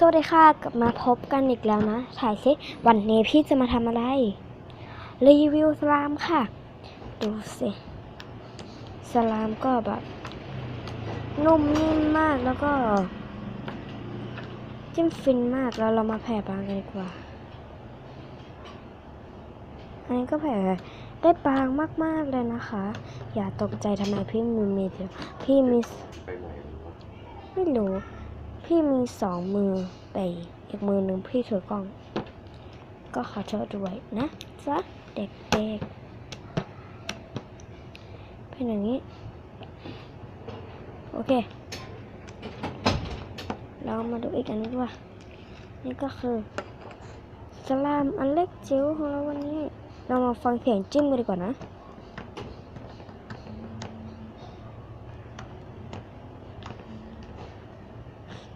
สวัสดีค่ะกลับมาพบกันอีกแล้วนะ ถ่ายซิวันนี้พี่จะมาทำอะไร รีวิวสลามค่ะ ดูสิสลามก็แบบ นุ่มนิ่มมากแล้วก็ จิ้มฟินมากแล้วเรามาแผ่บางกันดีกว่า อันนี้ก็แผ่ได้บางมาก ๆ เลยนะคะ อย่าตกใจทำไมพี่มีมีเดียวพี่มีไปไหนวะไม่รู้ พี่มีสองมือแต่อีกมือหนึ่งพี่ถือกล้อง ก็ขอโทษด้วยนะจ๊ะเด็กๆ เป็นอย่างนี้ โอเค เรามาดูอีกอันนี้ดีกว่า นี่ก็คือสลามอันเล็กจิ๋วของเราวันนี้ เรามาฟังเสียงจิ้มกันดีกว่านะ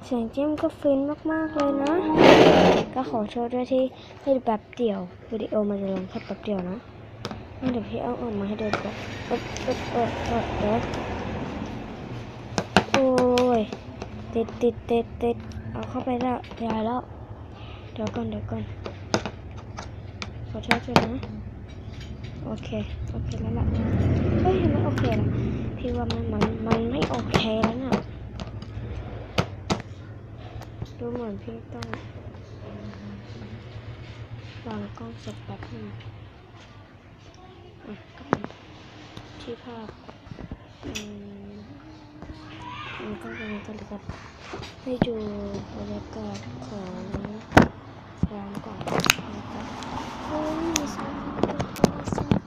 เสียงจิ้มก็ฟินมากๆเลยนะ ก็ขอโทษด้วยที่ให้ดูแบบเดี่ยววิดีโอมันจะลงแค่แป๊บเดียวนะงั้นเดี๋ยวพี่เอาออกมาให้ดูกว่าเอ๊บเอ๊บเอ๊บเอ๊บเอ๊บโอ้ยติดติดติดติดเอาเข้าไปแล้วยายแล้ว เดี๋ยวก่อนเดี๋ยวก่อนขอโทษด้วยนะ โอเค โอเคแล้วล่ะเฮ้ยไม่โอเคละพี่ว่ามันมันมันไม่โอเคแล้วน่ะ ดูเหมือนพี่ต้องวางกล้องสักแป๊บนึงที่ภาพอืมมันก็เป็นกันเลยครับให้ดูบรรยากาศของร้านก่อนนะครับโอ้ยมีสลามเป็นโทรศัพท์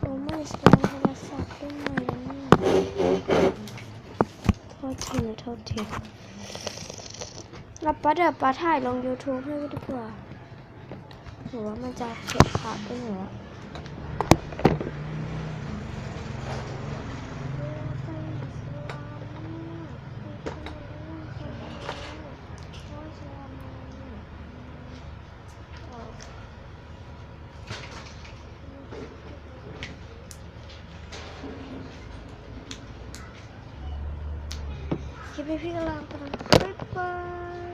โอ้ไม่สลามโทรศัพท์ด้วยไหมล่ะเนี่ยโทษทีนะโทษที รับป้าเดี๋ยวป้าถ่ายลง YouTube ให้ดีกว่าหรือว่ามันจะเก็บภาพได้เหรอคลิปนี้พี่กำลังกำลังบ๊ายบาย